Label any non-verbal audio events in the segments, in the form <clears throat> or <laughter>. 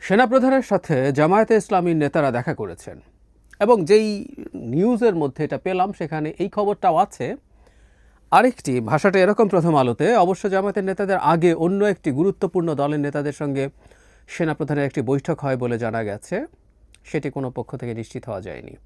সেনাপ্রধানের সাথে জামায়াতে ইসলামীর নেতারা দেখা করেছেন। এবং যেই নিউজের মধ্যে এটা পেলাম, সেখানে এই খবরটাও আছে। আরেকটি, ভাষাটা এরকম প্রথম আলোতে, অবশ্য জামায়াতের নেতাদের আগে অন্য একটি গুরুত্বপূর্ণ দলের নেতাদের সঙ্গে সেনাপ্রধানের একটি বৈঠক হয় বলে জানা গেছে। সেটি কোনো পক্ষ থেকে নিশ্চিত হওয়া যায়নি।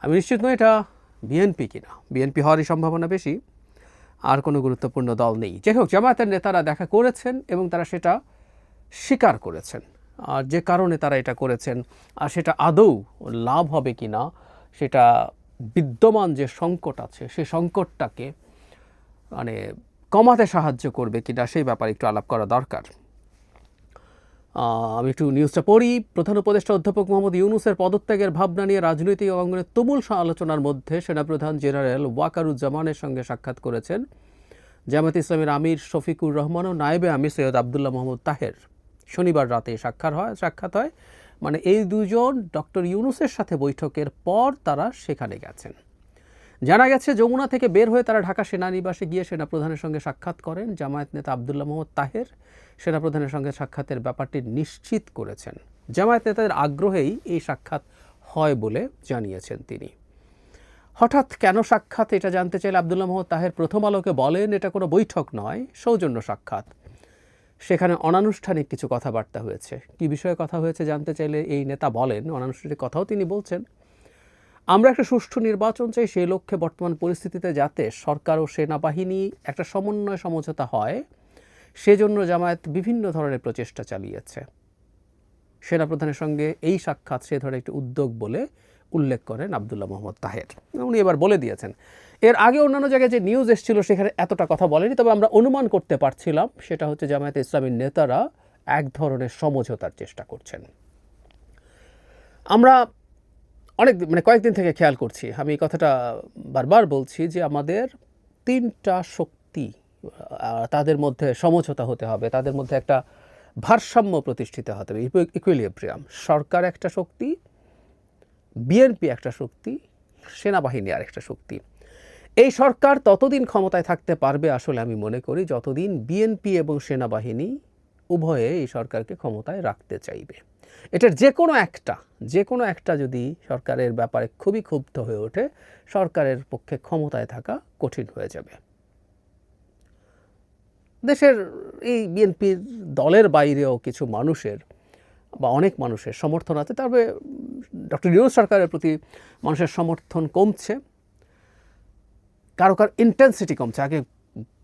আমি নিশ্চিত নই এটা বিএনপি কিনা। বিএনপি হওয়ারই সম্ভাবনা বেশি। আর কোনো গুরুত্বপূর্ণ দল নেই। যাই হোক, জামায়াতের নেতারা দেখা করেছেন এবং তারা সেটা স্বীকার করেছেন। যে কারণে তারা এটা করেছেন, আর সেটা আদৌ লাভ হবে কি না, সেটা বিদ্যমান যে সংকট আছে সেই সংকটটাকে মানে কমাতে সাহায্য করবে কিনা সেই ব্যাপারে একটু আলাপ করা দরকার। আমি একটু নিউজটা পড়ি। প্রধান উপদেষ্টা অধ্যাপক মোহাম্মদ ইউনুসের পদত্যাগের ভাবনা নিয়ে রাজনৈতিক অঙ্গনের তুমুল আলোচনার মধ্যে সেনাপ্রধান জেনারেল ওয়াকারুজ্জামানের সঙ্গে সাক্ষাৎ করেছেন জামাত ইসলামের আমির শফিকুর রহমান ও নায়েবে আমির সৈয়দ আবদুল্লাহ মোহাম্মদ তাহের। শনিবার রাতে সাক্ষাৎ হয় সাক্ষাৎ হয়। মানে এই দুজন ডক্টর ইউনুসের সাথে বৈঠকের পর তারা সেখানে গেছেন। জানা গেছে, যমুনা থেকে বের হয়ে তারা ঢাকা সেনানিবাসে গিয়ে সেনাপ্রধানের সঙ্গে সাক্ষাৎ করেন। জামায়াত নেতা আবদুল্লাহ মোহাম্মদ তাহের সেনাপ্রধানের সঙ্গে সাক্ষাতের ব্যাপারটি নিশ্চিত করেছেন। জামায়াত নেতাদের আগ্রহেই এই সাক্ষাৎ হয় বলে জানিয়েছেন তিনি। হঠাৎ কেন সাক্ষাৎ? এটা জানতে চাইলে আবদুল্লাহ মোহাম্মদ তাহের প্রথম আলোকে বলেন, এটা কোনো বৈঠক নয়, সৌজন্য সাক্ষাৎ। সেখানে অনানুষ্ঠানিক কিছু কথাবার্তা হয়েছে। কি বিষয়ে কথা হয়েছে জানতে চাইলে এই নেতা বলেন, অনানুষ্ঠানিক কথাও তিনি বলছেন। আমরা একটা সুষ্ঠু নির্বাচন চাই, সেই লক্ষ্যে বর্তমান পরিস্থিতিতে যাতে সরকার ও সেনাবাহিনী একটা সমন্বয় সমঝোতা হয়, সেজন্য জামায়াত বিভিন্ন ধরনের প্রচেষ্টা চালিয়েছে। সেনাপ্রধানের সঙ্গে এই সাক্ষাৎ সে ধরনের একটি উদ্যোগ বলে উল্লেখ করেন আবদুল্লাহ মোহাম্মদ তাহের। উনি এবার বলে দিয়েছেন এর আগে অন্যান্য জায়গায় যে নিউজ এসেছিল সেখানে এতটা কথা বলেনি, তবে আমরা অনুমান করতে পারছিলাম, সেটা হচ্ছে জামায়াতে ইসলামীর নেতারা এক ধরনের সমঝোতার চেষ্টা করছেন। আমরা অনেক মানে কয়েকদিন থেকে খেয়াল করছি, আমি এই কথাটা বারবার বলছি যে আমাদের তিনটা শক্তি তাদের মধ্যে সমঝোতা হতে হবে, তাদের মধ্যে একটা ভারসাম্য প্রতিষ্ঠিত হতে হবে ইকুইলিব্রিয়াম সরকার একটা শক্তি বিএনপি একটা শক্তি, সেনাবাহিনী আর একটা শক্তি। এই সরকার ততদিন ক্ষমতায় থাকতে পারবে আসলে আমি মনে করি যতদিন বিএনপি এবং সেনাবাহিনী উভয়ে এই সরকারকে ক্ষমতায় রাখতে চাইবে। এটার যে কোনো একটা, যে কোনো একটা যদি সরকারের ব্যাপারে খুবই ক্ষুব্ধ হয়ে ওঠে, সরকারের পক্ষে ক্ষমতায় থাকা কঠিন হয়ে যাবে। দেশের এই বিএনপির দলের বাইরেও কিছু মানুষের বা অনেক মানুষের সমর্থন আছে। তবে ডক্টর ইউনুস সরকারের প্রতি মানুষের সমর্থন কমছে। কারও কারও ইন্টেন্সিটি কমছে। আগে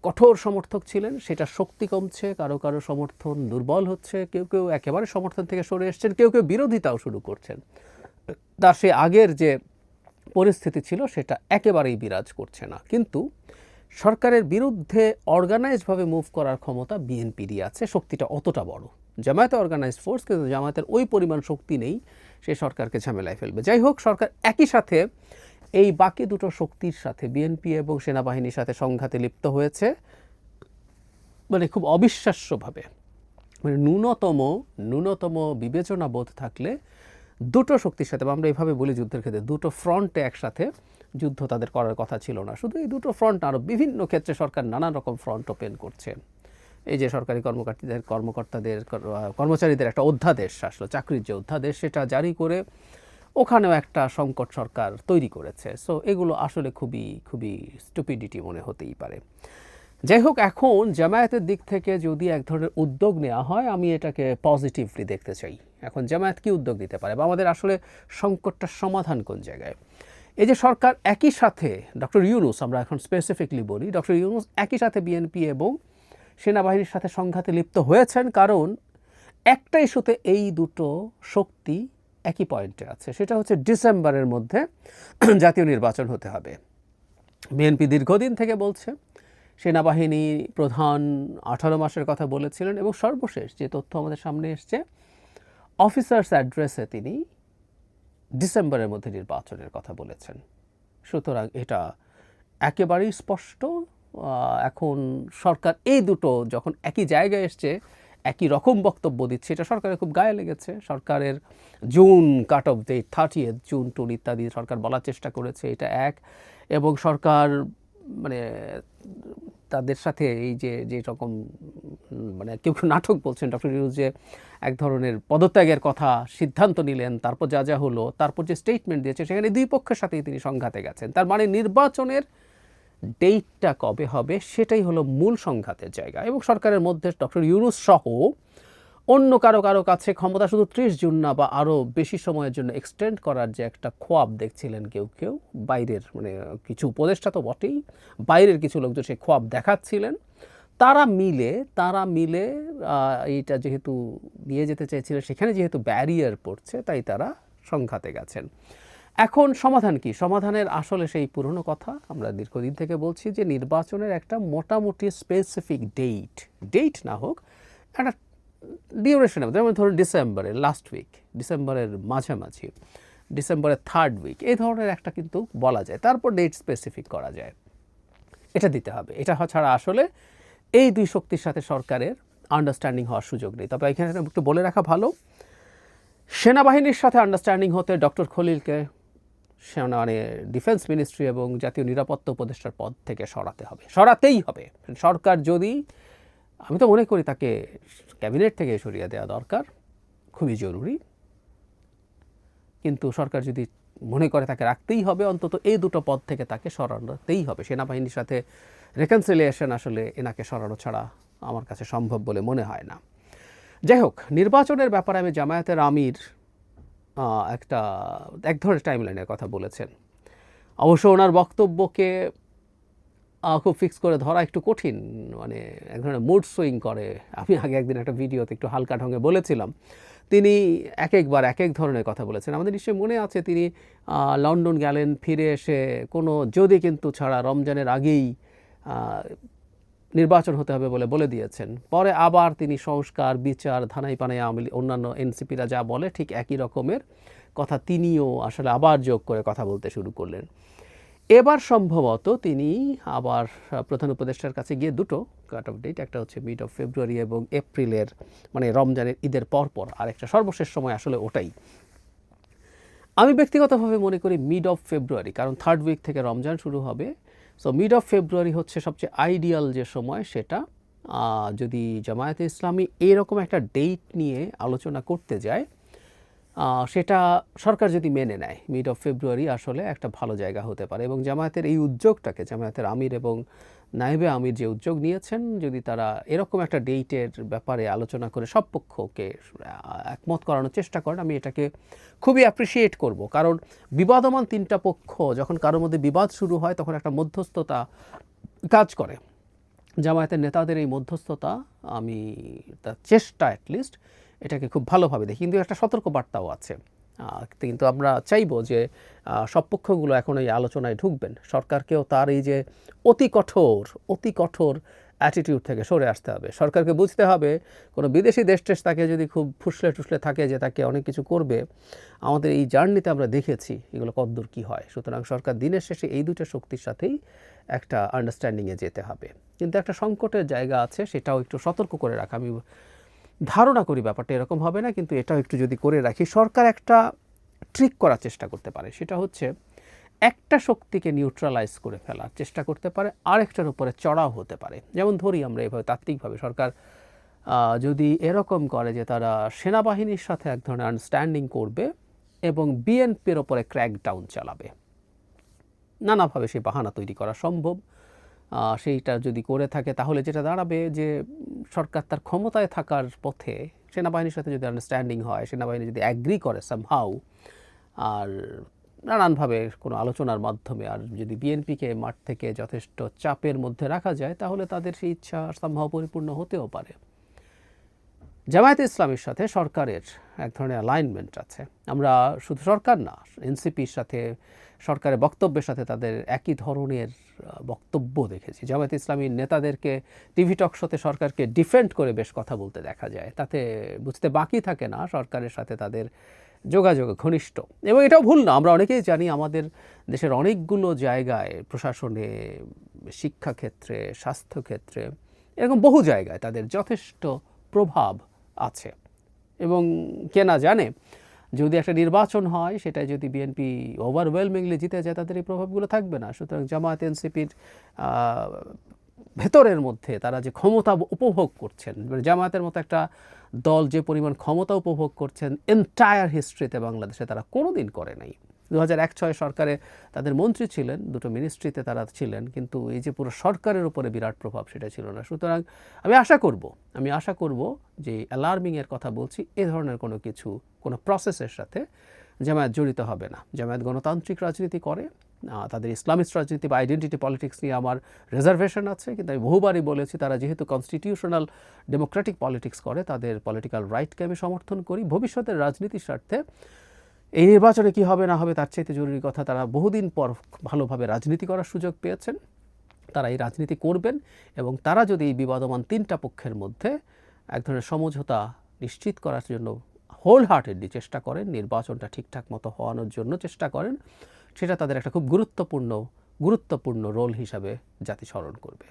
কঠোর সমর্থক ছিলেন, সেটা শক্তি কমছে, কারও কারও সমর্থন দুর্বল হচ্ছে, কেউ কেউ একেবারে সমর্থন থেকে সরে এসছেন, কেউ কেউ বিরোধিতাও শুরু করছেন। তার সে আগের যে পরিস্থিতি ছিল, সেটা একেবারেই বিরাজ করছে না। কিন্তু সরকারের বিরুদ্ধে অর্গানাইজভাবে মুভ করার ক্ষমতা বিএনপিরই আছে, শক্তিটা অতটা বড়। জামায়াতে অর্গানাইজড ফোর্স কিন্তু জামায়াতের ওই পরিমাণ শক্তি নেই, সে সরকারকে ঝামেলায় ফেলবে। যাই হোক, সরকার একই সাথে এই বাকি দুটো শক্তির সাথে বিএনপি এবং সেনাবাহিনীর সাথে সংঘাতে লিপ্ত হয়েছে মানে খুব অবিশ্বাস্যভাবে। মানে ন্যূনতম ন্যূনতম বিবেচনা বোধ থাকলে দুটো শক্তির সাথে, বা আমরা এভাবে বলি যুদ্ধের ক্ষেত্রে, দুটো ফ্রন্টে একসাথে যুদ্ধ তাদের করার কথা ছিল না। শুধু এই দুটো ফ্রন্ট আরও বিভিন্ন ক্ষেত্রে সরকার নানান রকম ফ্রন্ট ওপেন করছে। এই যে সরকারি কর্মকর্তাদের কর্মকর্তাদের, কর্মচারীদের একটা অধ্যাদেশ আসলো, চাকরির যে অধ্যাদেশ, সেটা জারি করে ওখানেও একটা সংকট সরকার তৈরি করেছে। সো এগুলো আসলে খুবই খুবই স্টুপিডিটি মনে হতেই পারে। যাই হোক, এখন জামায়াতের দিক থেকে যদি এক ধরনের উদ্যোগ নেওয়া হয়, আমি এটাকে পজিটিভলি দেখতে চাই। এখন জামায়াত কি উদ্যোগ নিতে পারে বা আমাদের আসলে সংকটটার সমাধান কোন জায়গায়? এই যে সরকার একই সাথে ডক্টর ইউনুস আমরা এখন স্পেসিফিকলি বলি ডক্টর ইউনুস একই সাথে বিএনপি এবং সেনাবাহিনীর সাথে সংঘাতে লিপ্ত হয়েছেন। কারণ একটা ইস্যুতে এই দুটো শক্তি একই পয়েন্টে আছে। সেটা হচ্ছে ডিসেম্বরের মধ্যে <clears throat> জাতীয় নির্বাচন হতে হবে। বিএনপি দীর্ঘদিন থেকে বলছে, সেনাবাহিনী প্রধান আঠারো মাসের কথা বলেছিলেন এবং সর্বশেষ যে তথ্য আমাদের সামনে এসছে, অফিসার্স অ্যাড্রেসে তিনি ডিসেম্বরের মধ্যে নির্বাচনের কথা বলেছেন। সুতরাং এটা একেবারেই স্পষ্ট। এখন সরকার এই দুটো যখন একই জায়গায় এসছে একই রকম বক্তব্য দিচ্ছে। এটা সরকারের খুব গায়ে লেগেছে। সরকারের June cut off date thirty June টুন ইত্যাদি সরকার বলার চেষ্টা করেছে, এটা এক। এবং সরকার মানে তাদের সাথে এই যে যে রকম মানে কেউ কেউ নাটক বলছেন, ডক্টর ইউজ যে এক ধরনের পদত্যাগের কথা সিদ্ধান্ত নিলেন, তারপর যা যা হলো, তারপর যে স্টেটমেন্ট দিয়েছে সেখানে দুই পক্ষের সাথেই তিনি সংঘাতে গেছেন। তার মানে নির্বাচনের ডেটটা কবে হবে সেটাই হলো মূল সংঘাতের জায়গা। এবং সরকারের মধ্যে ডক্টর ইউনুস সহ অন্য কারও কারও কাছে ক্ষমতা শুধু ত্রিশ জুন না বা আরও বেশি সময়ের জন্য এক্সটেন্ড করার যে একটা খোয়াব দেখছিলেন কেউ কেউ, বাইরের মানে কিছু উপদেষ্টা তো বটেই, বাইরের কিছু লোকজন সেই খোয়াব দেখাচ্ছিলেন। তারা মিলে তারা মিলে এইটা যেহেতু নিয়ে যেতে চেয়েছিলেন, সেখানে যেহেতু ব্যারিয়ার পড়ছে, তাই তারা সংঘাতে গেছেন। এখন সমাধান কি? সমাধানের আসলে সেই পুরনো কথা আমরা দীর্ঘদিন থেকে বলছি যে নির্বাচনের একটা মোটামুটি স্পেসিফিক ডেট ডেট না হোক, একটা ডিউরেশন যেমন ধরুন ডিসেম্বরের লাস্ট উইক ডিসেম্বরের মাঝামাঝি, ডিসেম্বরের থার্ড উইক এই ধরনের একটা কিন্তু বলা যায়। তারপর ডেট স্পেসিফিক করা যায়। এটা দিতে হবে। এটা ছাড়া আসলে এই দুই শক্তির সাথে সরকারের আন্ডারস্ট্যান্ডিং হওয়ার সুযোগ নেই। তবে এখানে একটু বলে রাখা ভালো। সেনাবাহিনীর সাথে আন্ডারস্ট্যান্ডিং হতে ডক্টর খলিলকে মানে ডিফেন্স মিনিস্ট্রি এবং জাতীয় নিরাপত্তা উপদেষ্টার পদ থেকে সরাতে হবে। সরাতেই হবে। সরকার যদি, আমি তো মনে করি তাকে ক্যাবিনেট থেকে সরিয়ে দেওয়া দরকার, খুবই জরুরি। কিন্তু সরকার যদি মনে করে তাকে রাখতেই হবে, অন্তত এই দুটো পদ থেকে তাকে সরানোতেই হবে। সেনাবাহিনীর সাথে রেকনসিলিয়েশন আসলে এনাকে সরানো ছাড়া আমার কাছে সম্ভব বলে মনে হয় না। যাই হোক, নির্বাচনের ব্যাপারে আমি জামায়াতের আমির একটা, এক ধরনের টাইমলাইনের কথা বলেছেন। অবশ্য ওনার বক্তব্যকে খুব ফিক্স করে ধরা একটু কঠিন মানে এক ধরনের মুড সুইং করে। আমি আগে একদিন একটা ভিডিওতে একটু হালকা ঢঙে বলেছিলাম। তিনি এক একবার এক এক ধরনের কথা বলেছেন। আমাদের নিশ্চয়ই মনে আছে তিনি লন্ডন গেলেন, ফিরে এসে কোনো, যদি কিন্তু ছাড়া রমজানের আগেই নির্বাচন হতে হবে বলে বলে দিয়েছেন। পরে আবার তিনি সংস্কার, বিচার ধানাই পানাই আওয়ামী অন্যান্য এনসিপিরা যা বলে ঠিক একই রকমের কথা তিনিও আসলে আবার যোগ করে কথা বলতে শুরু করলেন। এবার সম্ভবত তিনি আবার প্রধান উপদেষ্টার কাছে গিয়ে দুটো কাট অফ ডেট একটা হচ্ছে মিড অফ ফেব্রুয়ারি এবং এপ্রিলের মানে রমজানের ঈদের পরপর, আর একটা সর্বশেষ সময় আসলে ওটাই। আমি ব্যক্তিগতভাবে মনে করি মিড অফ ফেব্রুয়ারি কারণ থার্ড উইক থেকে রমজান শুরু হবে। সো মিড অফ ফেব্রুয়ারি হচ্ছে সবচেয়ে আইডিয়াল যে সময় সেটা। যদি জামায়াতে ইসলামী এরকম একটা ডেট নিয়ে আলোচনা করতে যায় সেটা সরকার যদি মেনে নেয় মিড অফ ফেব্রুয়ারি আসলে একটা ভালো জায়গা হতে পারে এবং জামায়াতের এই উদ্যোগটাকে, জামায়াতের আমির এবং নায়েবে আমির যে উদ্যোগ নিয়েছেন, যদি তারা এরকম একটা ডেটের ব্যাপারে আলোচনা করে সব পক্ষকে একমত করানোর চেষ্টা করেন, আমি এটাকে খুবই অ্যাপ্রিসিয়েট করব। কারণ বিবাদমান তিনটা পক্ষ যখন কারোর মধ্যে বিবাদ শুরু হয়, তখন একটা মধ্যস্থতা কাজ করে। জামায়াতের নেতাদের এই মধ্যস্থতা, আমি তার চেষ্টা অ্যাটলিস্ট এটাকে খুব ভালোভাবে দেখি। কিন্তু একটা সতর্ক বার্তাও আছে। কিন্তু আমরা চাইব যে সব পক্ষগুলো এখন এই আলোচনায় ঢুকবেন। সরকারকেও তার এই যে অতি কঠোর অতি কঠোর অ্যাটিটিউড থেকে সরে আসতে হবে। সরকারকে বুঝতে হবে, কোনো বিদেশি দেশ টেস তাকে যদি খুব ফুসলে টুসলে থাকে যে তাকে অনেক কিছু করবে, আমাদের এই জার্নিতে আমরা দেখেছি এগুলো কতদূর কী হয়। সুতরাং সরকার দিনের শেষে এই দুটো শক্তির সাথেই একটা আন্ডারস্ট্যান্ডিংয়ে যেতে হবে। কিন্তু একটা সংকটের জায়গা আছে, সেটাও একটু সতর্ক করে রাখা। আমি ধারণা করি ব্যাপারটা এরকম হবে না, কিন্তু এটাও একটু যদি করে রাখি, সরকার একটা ট্রিক করার চেষ্টা করতে পারে। সেটা হচ্ছে একটা শক্তিকে নিউট্রালাইজ করে ফেলার চেষ্টা করতে পারে, আরেকটার উপরে চড়াও হতে পারে। যেমন ধরি আমরা এভাবে, তাত্ত্বিকভাবে সরকার যদি এরকম করে যে তারা সেনাবাহিনীর সাথে এক ধরনের আন্ডারস্ট্যান্ডিং করবে এবং বিএনপির ওপরে ক্র্যাকডাউন চালাবে। নানাভাবে সেই বাহানা তৈরি করা সম্ভব। সেইটা যদি করে থাকে, তাহলে যেটা দাঁড়াবে যে সরকার তার ক্ষমতায় থাকার পথে সেনাবাহিনীর সাথে যদি আন্ডারস্ট্যান্ডিং হয়, সেনাবাহিনী যদি অ্যাগ্রি করে সামহাউ আর নানানভাবে কোনো আলোচনার মাধ্যমে, আর যদি বিএনপিকে মাঠ থেকে যথেষ্ট চাপের মধ্যে রাখা যায়, তাহলে তাদের সেই ইচ্ছা সম্ভব পরিপূর্ণ হতেও পারে। জামায়াতে ইসলামের সাথে সরকারের এক ধরনের অ্যালাইনমেন্ট আছে। আমরা শুধু সরকার না, এনসিপির সাথে, সরকারের বক্তব্যের সাথে তাদের একই ধরনের বক্তব্য দেখেছি। জামায়াতে ইসলামীর নেতাদেরকে টিভি টক শোতে সরকারকে ডিফেন্ড করে বেশ কথা বলতে দেখা যায়। তাতে বুঝতে বাকি থাকে না সরকারের সাথে তাদের যোগাযোগ ঘনিষ্ঠ। এবং এটাও ভুল না, আমরা অনেকেই জানি আমাদের দেশের অনেকগুলো জায়গায় প্রশাসনে, শিক্ষাক্ষেত্রে, স্বাস্থ্যক্ষেত্রে, এরকম বহু জায়গায় তাদের যথেষ্ট প্রভাব আছে। এবং কে না জানে, যদি একটা নির্বাচন হয় সেটাই যদি বিএনপি ওভারওয়েলমিংলি জিতে যায়, তাদের এই প্রভাবগুলো থাকবে না। সুতরাং জামায়াত এনসিপির ভেতরের মধ্যে তারা যে ক্ষমতা উপভোগ করছেন মানে জামায়াতের মতো একটা দল যে পরিমাণ ক্ষমতা উপভোগ করছেন এন্টায়ার হিস্ট্রিতে বাংলাদেশে তারা কোনোদিন করে নাই। দু ছয় সরকারে তাদের মন্ত্রী ছিলেন, দুটো মিনিস্ট্রিতে তারা ছিলেন, কিন্তু এই যে পুরো সরকারের উপরে বিরাট প্রভাব সেটা ছিল না। সুতরাং আমি আশা করব, আমি আশা করব যে অ্যালার্মিংয়ের কথা বলছি, এ ধরনের কোনো কিছু, কোনো প্রসেসের সাথে জামায়াত জড়িত হবে না। জামায়াত গণতান্ত্রিক রাজনীতি করে তাদের ইসলামিস্ট রাজনীতি বা আইডেন্টিটি পলিটিক্স নিয়ে আমার রিজার্ভেশন আছে, কিন্তু আমি বহুবারই বলেছি তারা যেহেতু কনস্টিটিউশনাল ডেমোক্রেটিক পলিটিক্স করে, তাদের পলিটিক্যাল রাইটকে আমি সমর্থন করি, ভবিষ্যতের রাজনীতির স্বার্থে এই নির্বাচনে কি হবে না হবে তার চাইতে জরুরি কথা তারা বহুদিন পর ভালোভাবে রাজনীতি করার সুযোগ পেয়েছেন। তারা এই রাজনীতি করবেন এবং তারা যদি এই বিবাদমান তিনটা পক্ষের মধ্যে এক ধরনের সমঝোতা নিশ্চিত করার জন্য হোল হার্টেডলি চেষ্টা করেন, নির্বাচনটা ঠিকঠাক মতো হওয়ানোর জন্য চেষ্টা করেন, সেটা তাদের একটা খুব গুরুত্বপূর্ণ গুরুত্বপূর্ণ রোল হিসাবে জাতি স্মরণ করবে।